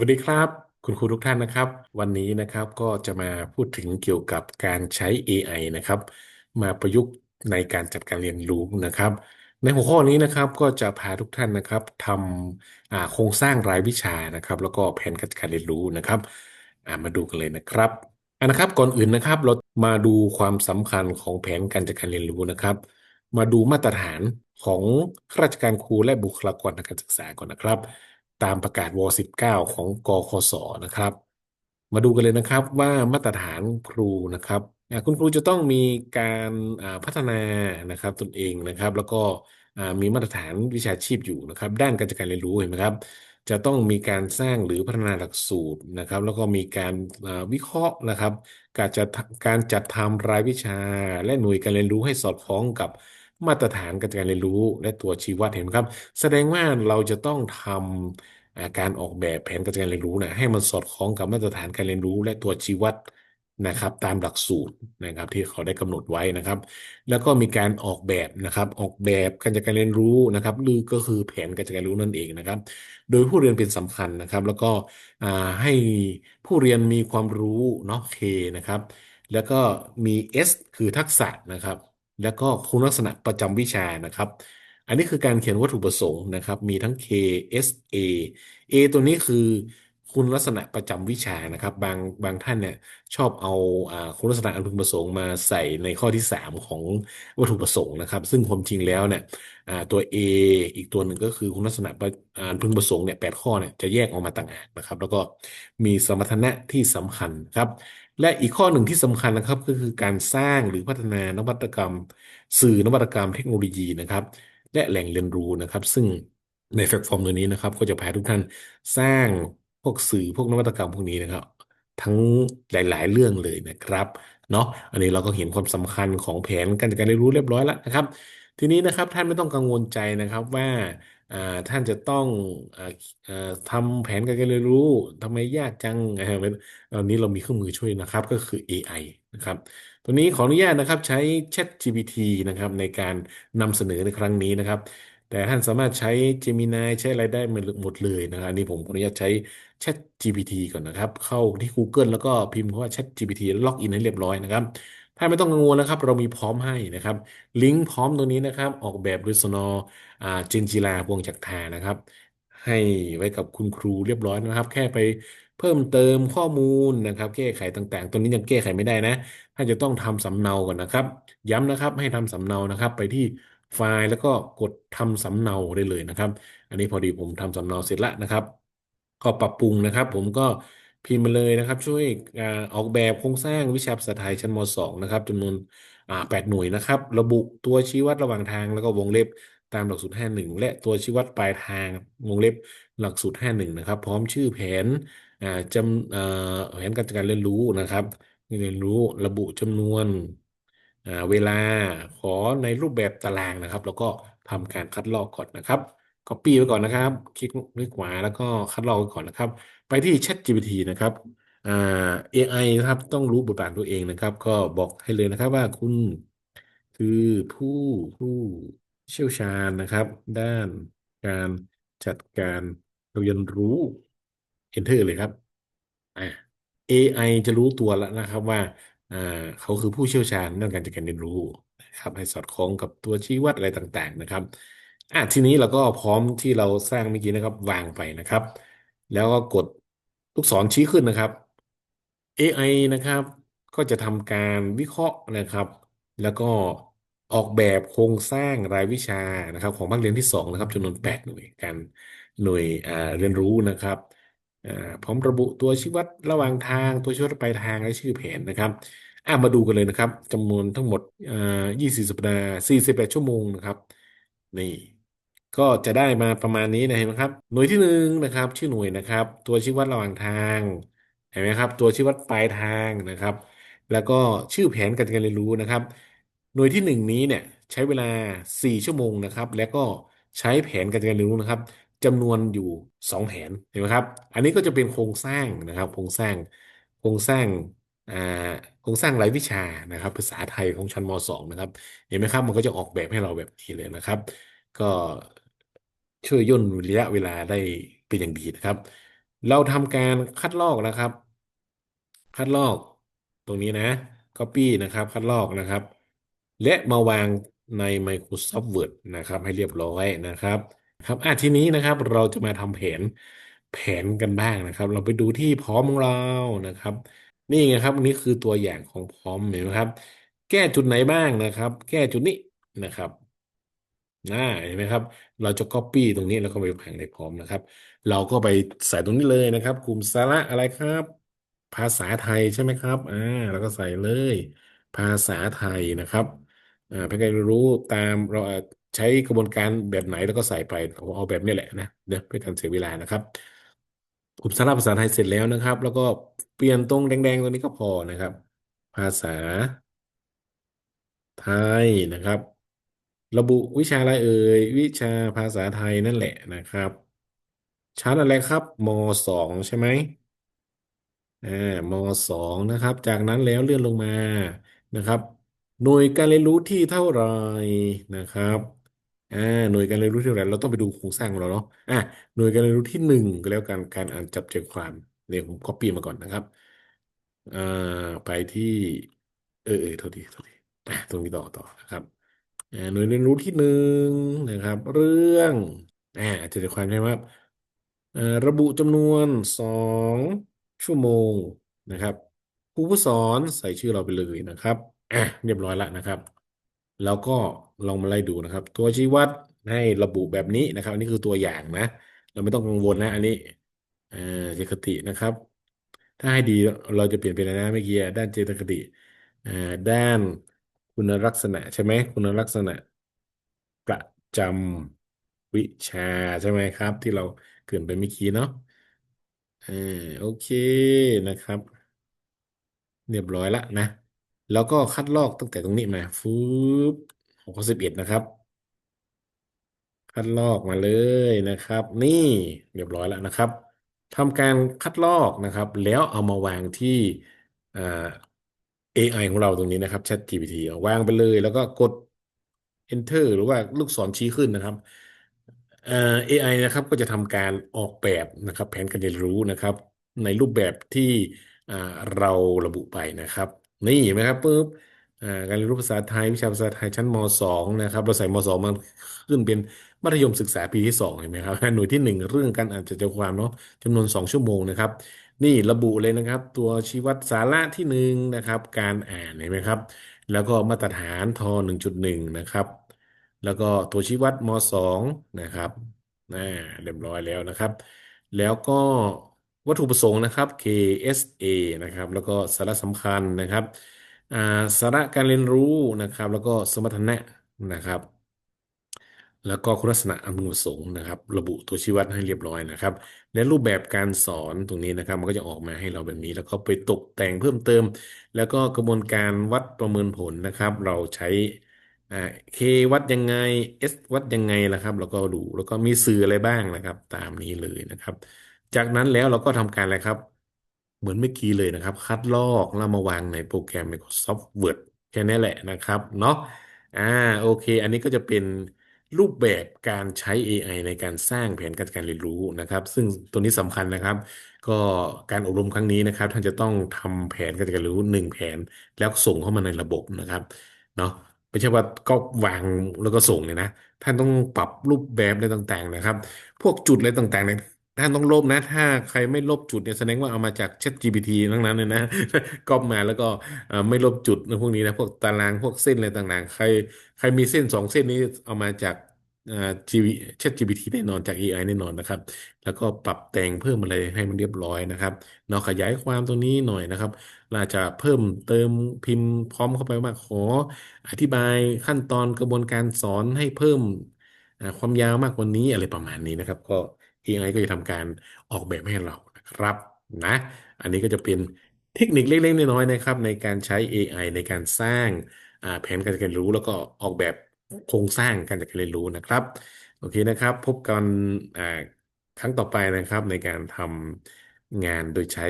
วัสดีครับ คุณครูทุกท่านนะครับ วันนี้นะครับก็จะมาพูดถึงเกี่ยวกับการใช้ AI นะครับ มาประยุกต์ในการจัดการเรียนรู้นะครับ ในหัวข้อนี้นะครับก็จะพาทุกท่านนะครับทำโครงสร้างรายวิชานะครับ แล้วก็แผนการจัดการเรียนรู้นะครับมาดูกันเลยนะครับอ่านะครับก่อนอื่นนะครับเรามาดูความสำคัญของแผนการจัดการเรียนรู้นะครับ มาดูมาตรฐานของข้าราชการครูและบุคลากรทางการศึกษาก่อนนะครับ ตามประกาศว 19 ของกคศนะครับ มาดูกันเลยนะครับว่ามาตรฐานครูนะครับคุณครูจะต้องมีการพัฒนานะครับตนเองนะครับ แล้วก็มีมาตรฐานวิชาชีพอยู่นะครับ ด้านการจัดการเรียนรู้เห็นไหมครับ จะต้องมีการสร้างหรือพัฒนาหลักสูตรนะครับ แล้วก็มีการวิเคราะห์นะครับ การจัดการจัดทำรายวิชาและหน่วยการเรียนรู้ให้สอดคล้องกับ มาตรฐานการจัดการเรียนรู้และตัวชี้วัดเห็นไหมครับ แสดงว่าเราจะต้องทำอ่าการออกแบบแผนการจัดการเรียนรู้นะให้มันสอดคล้องกับมาตรฐานการเรียนรู้ และตัวชี้วัดนะครับ ตามหลักสูตรนะครับ ที่เขาได้กำหนดไว้นะครับ แล้วก็มีการออกแบบนะครับ ออกแบบการจัดการเรียนรู้นะครับหรือก็คือแผนการจัดการเรียนรู้นั่นเองนะครับ โดยผู้เรียนเป็นสำคัญนะครับ แล้วก็ให้ผู้เรียนมีความรู้เนาะ K นะครับ แล้วก็มี S คือทักษะนะครับ แล้วก็คุณลักษณะประจำวิชานะครับ อันนี้คือการเขียนวัตถุประสงค์นะครับ มีทั้ง K S A A ตัวนี้คือ คุณลักษณะประจำวิชานะครับ บางบางท่านเนี่ยชอบเอาอ่าคุณลักษณะอันพึงประสงค์มาใส่ในข้อที่ 3 ของวัตถุประสงค์นะครับ ซึ่งความจริงแล้วเนี่ยอ่าตัว A อีกตัวหนึ่งก็คือคุณลักษณะอันพึงประสงค์เนี่ยแปดข้อเนี่ยจะแยกออกมาต่างหากนะครับ แล้วก็มีสมรรถนะที่สำคัญครับ และอีกข้อหนึ่งที่สำคัญนะครับก็คือการสร้างหรือพัฒนานวัตกรรม สื่อนวัตกรรมเทคโนโลยีนะครับ และแหล่งเรียนรู้นะครับ ซึ่งในแพลตฟอร์มตัวนี้นะครับ ก็จะพาทุกท่านสร้าง วกสื่อพวกนวัตกรรมพวกนี้นะครับ ทั้งหลาย ๆ เรื่องเลยนะครับเนาะอันนี้เราก็เห็นความสำคัญของแผนการจัดการเรียนรู้เรียบร้อยแล้วนะครับ ทีนี้นะครับท่านไม่ต้องกังวลใจนะครับว่าท่านจะต้องอ่าอ่าทำแผนการเรียนรู้ทำไมยากจังนะครับตอนนี้เรามีเครื่องมือช่วยนะครับก็คือ AI นะครับตัวนี้ขออนุญาตนะครับใช้ ChatGPT นะครับในการนำเสนอในครั้งนี้นะครับ แต่ท่านสามารถใช้ Gemini ใช้อะไรได้หมดเลยนะครับอันนี้ผมขออนุญาตใช้ ChatGPT ก่อนนะครับ เข้าที่ Google แล้วก็พิมพ์คำว่า ChatGPT แล้วล็อกอินให้เรียบร้อยนะครับถ้านไม่ต้องกังวลนะครับ เรามีพร้อมให้นะครับ ลิงก์พร้อมตรงนี้นะครับ ออกแบบโดยสนอ่าเจนจิลาพวงจักรทานะครับ ให้ไว้กับคุณครูเรียบร้อยนะครับ แค่ไปเพิ่มเติมข้อมูลนะครับ แก้ไขต่างๆ ตัวนี้ยังแก้ไขไม่ได้นะท่านจะต้องทำสำเนาก่อนนะครับ ย้ำนะครับให้ทำสำเนานะครับ ไปที่ ไฟล์แล้วก็กดทำสำเนาได้เลยนะครับ อันนี้พอดีผมทำสำเนาเสร็จแล้วนะครับ ก็ปรับปรุงนะครับ ผมก็พิมพ์มาเลยนะครับ ช่วยออกแบบโครงสร้างวิชาภาษาไทยชั้นม .2 นะครับจำนวนอ่าแปดหน่วยนะครับ ระบุตัวชี้วัดระหว่างทางแล้วก็วงเล็บตามหลักสูตร 51 และตัวชี้วัดปลายทางวงเล็บหลักสูตร 51 นะครับ พร้อมชื่อแผนอ่าจำอ่าแผนการจัดการเรียนรู้นะครับเรียนรู้ระบุจำนวน เวลาขอในรูปแบบตารางนะครับ แล้วก็ทำการคัดลอกก่อนนะครับ Copy ไว้ก่อนนะครับ คลิกคลิกขวาแล้วก็คัดลอกไว้ก่อนนะครับ ไปที่ ChatGPT นะครับอ่า AI นะครับต้องรู้บทบาทตัวเองนะครับ ก็บอกให้เลยนะครับว่าคุณคือผู้ผู้เชี่ยวชาญนะครับ ด้านการจัดการเรียนรู้ Enter เลยครับอ่า AI จะรู้ตัวแล้วนะครับว่า อ่าเขาคือผู้เชี่ยวชาญด้านการจัดการเรียนรู้นะครับให้สอดคล้องกับตัวชี้วัดอะไรต่างๆนะครับอะทีนี้เราก็พร้อมที่เราสร้างเมื่อกี้นะครับ วางไปนะครับ แล้วก็กดลูกศรชี้ขึ้นนะครับ AI นะครับ ก็จะทำการวิเคราะห์นะครับ แล้วก็ออกแบบโครงสร้างรายวิชานะครับ ของภาคเรียนที่2นะครับจำนวน8หน่วยการหน่วยเรียนรู้นะครับ อ่าพร้อมระบุตัวชี้วัดระหว่างทางตัวชี้วัดปลายทางและชื่อแผนนะครับอ่ามาดูกันเลยนะครับจำนวนทั้งหมดอ่า20สัปดาห์48ชั่วโมงนะครับ นี่ ก็จะได้มาประมาณนี้นะเห็นไหมครับ หน่วยที่หนึ่งนะครับ ชื่อหน่วยนะครับ ตัวชี้วัดระหว่างทางเห็นไหมครับ ตัวชี้วัดปลายทางนะครับ แล้วก็ชื่อแผนการเรียนรู้นะครับ หน่วยที่หนึ่งนี้เนี่ยใช้เวลา4ชั่วโมงนะครับ แล้วก็ใช้แผนการเรียนรู้นะครับ จำนวนอยู่2แผนเห็นไหมครับ อันนี้ก็จะเป็นโครงสร้างนะครับโครงสร้างโครงสร้างอ่าโครงสร้างรายวิชานะครับ ภาษาไทยของชั้นม .2 นะครับ เห็นไหมครับมันก็จะออกแบบให้เราแบบนี้เลยนะครับ ก็ช่วยย่นระยะเวลาได้เป็นอย่างดีนะครับ เราทำการคัดลอกนะครับ คัดลอกตรงนี้นะ Copy นะครับ คัดลอกนะครับ และมาวางใน Microsoft Word นะครับ ให้เรียบร้อยนะครับ ครับอะทีนี้นะครับเราจะมาทำแผนแผนกันบ้างนะครับ เราไปดูที่พร้อมของเรานะครับ นี่ไงครับอันนี้คือตัวอย่างของพร้อมเห็นไหมครับ แก้จุดไหนบ้างนะครับ แก้จุดนี้นะครับน่าเห็นไหมครับ เราจะ Copy ตรงนี้แล้วก็ไปแผงในพร้อมนะครับ เราก็ไปใส่ตรงนี้เลยนะครับ กลุ่มสาระอะไรครับ ภาษาไทยใช่ไหมครับอ่าแล้วก็ใส่เลย ภาษาไทยนะครับอ่าเพื่อให้รู้ตามเรา ใช้กระบวนการแบบไหนแล้วก็ใส่ไปเอาเอาแบบนี้แหละนะเดี๋ยวเพื่อการเสียเวลานะครับกลุ่มสาระภาษาไทยเสร็จแล้วนะครับ แล้วก็เปลี่ยนตรงแดงๆตรงนี้ก็พอนะครับ ภาษา ไทยนะครับ ระบุวิชาอะไรเอ่ยวิชาภาษาไทยนั่นแหละนะครับชั้นอะไรครับมสองใช่ไหมอ่ามสองนะครับ จากนั้นแล้วเลื่อนลงมานะครับ หน่วยการเรียนรู้ที่เท่าไหร่นะครับ อ่าหน่วยการเรียนรู้ที่เท่าไหร่เราต้องไปดูโครงสร้างของเราเนาะอ่าหน่วยการเรียนรู้ที่หนึ่งก็แล้วกันการอ่านจับใจความเนี่ยผม copy มาก่อนนะครับอ่าไปที่ เออเออโทษทีโทษทีอะตรงนี้ต่อต่อนะครับอ่าหน่วยเรียนรู้ที่หนึ่งนะครับ เรื่องอ่าจับใจความใช่ไหมครับอ่อระบุจำนวนสองชั่วโมงนะครับครูผู้สอนใส่ชื่อเราไปเลยนะครับอะเรียบร้อยล้วนะครับ แล้วก็ลองมาไล่ดูนะครับ ตัวชี้วัดให้ระบุแบบนี้นะครับ อันนี้คือตัวอย่างนะ เราไม่ต้องกังวลนะอันนี้เอ่อเจตคตินะครับ ถ้าให้ดีเราจะเปลี่ยนเป็นอะไรนะเมื่อกี้ด้านเจตคติอ่าด้านคุณลักษณะใช่ไหมคุณลักษณะประจำวิชาใช่ไหมครับ ที่เราเกินไปเมื่อกี้เนาะเออโอเคนะครับ เรียบร้อยละนะ แล้วก็คัดลอกตั้งแต่ตรงนี้มาฟืบหกสิบเอ็ดนะครับ คัดลอกมาเลยนะครับ นี่เรียบร้อยแล้วนะครับทำการคัดลอกนะครับ แล้วเอามาวางที่อ่า AI ของเราตรงนี้นะครับ ChatGPT เอาวางไปเลย แล้วก็กด Enter หรือว่าลูกศรชี้ขึ้นนะครับเอ่อ AI นะครับก็จะทำการออกแบบนะครับ แผนการเรียนรู้นะครับ ในรูปแบบที่อ่าเราระบุไปนะครับ นี่เห็นไหมครับปุ๊บอ่าการเรียนรู้ภาษาไทยวิชาภาษาไทยชั้นมสองนะครับเราใส่มสองมันขึ้นเป็นมัธยมศึกษาปีที่สองเห็นไหมครับ หน่วยที่หนึ่งเรื่องการอ่านใจความเนาะจำนวนสองชั่วโมงนะครับ นี่ระบุเลยนะครับ ตัวชี้วัดสาระที่หนึ่งนะครับ การอ่านเห็นไหมครับ แล้วก็มาตรฐานทหนึ่งจุดหนึ่งนะครับ แล้วก็ตัวชี้วัดมสองนะครับน่าเรียบร้อยแล้วนะครับ แล้วก็ วัตถุประสงค์นะครับ KSA นะครับ แล้วก็สาระสำคัญนะครับอ่าสาระการเรียนรู้นะครับ แล้วก็สมรรถนะนะครับ แล้วก็คุณลักษณะอำนวยประสงค์นะครับ ระบุตัวชี้วัดให้เรียบร้อยนะครับ และรูปแบบการสอนตรงนี้นะครับ มันก็จะออกมาให้เราแบบนี้ แล้วก็ไปตกแต่งเพิ่มเติม แล้วก็กระบวนการวัดประเมินผลนะครับ เราใช้อ่า K วัดยังไง S วัดยังไงนะครับ แล้วก็ดูแล้วก็มีสื่ออะไรบ้างนะครับ ตามนี้เลยนะครับ จากนั้นแล้วเราก็ทำการอะไรครับ เหมือนเมื่อกี้เลยนะครับ คัดลอกแล้วมาวางในโปรแกรม Microsoft Word แค่นี้แหละนะครับเนาะอ่าโอเค อันนี้ก็จะเป็นรูปแบบการใช้ AI ในการสร้างแผนการการเรียนรู้นะครับ ซึ่งตัวนี้สำคัญนะครับ ก็การอบรมครั้งนี้นะครับ ท่านจะต้องทำแผนการการเรียนรู้หนึ่งแผนแล้วส่งเข้ามาในระบบนะครับเนาะไม่ใช่ว่าก็วางแล้วก็ส่งเลยนะ ท่านต้องปรับรูปแบบอะไรต่างๆนะครับ พวกจุดอะไรต่างๆเนี่ย ท่านต้องลบนะ ถ้าใครไม่ลบจุดเนี่ยแสดงว่าเอามาจาก ChatGPT ทั้งนั้นเลยนะ ก๊อปมาแล้วก็เอ่อไม่ลบจุดในพวกนี้นะพวกตารางพวกเส้นอะไรต่างๆ ใครใครมีเส้นสองเส้นนี้เอามาจากเอ่อ G ChatGPT แน่นอนจาก AI แน่นอนนะครับ แล้วก็ปรับแต่งเพิ่มอะไรให้มันเรียบร้อยนะครับเราขยายความตรงนี้หน่อยนะครับเราจจะเพิ่มเติมพิมพ์พร้อมเข้าไปว่าขอ อธิบายขั้นตอนกระบวนการสอนให้เพิ่มอ่าความยาวมากกว่านี้อะไรประมาณนี้นะครับ ก็ AI ก็จะทำการออกแบบให้เรานะครับนะ อันนี้ก็จะเป็นเทคนิคเล็กๆน้อยๆนะครับ ในการใช้ AI ในการสร้างแผนการเรียนรู้แล้วก็ออกแบบโครงสร้างการจัดการเรียนรู้นะครับ โอเคนะครับ พบกันครั้งต่อไปนะครับในการทำงานโดยใช้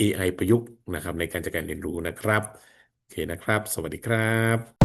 AI ประยุกต์นะครับ ในการจัดการเรียนรู้นะครับ โอเคนะครับ สวัสดีครับ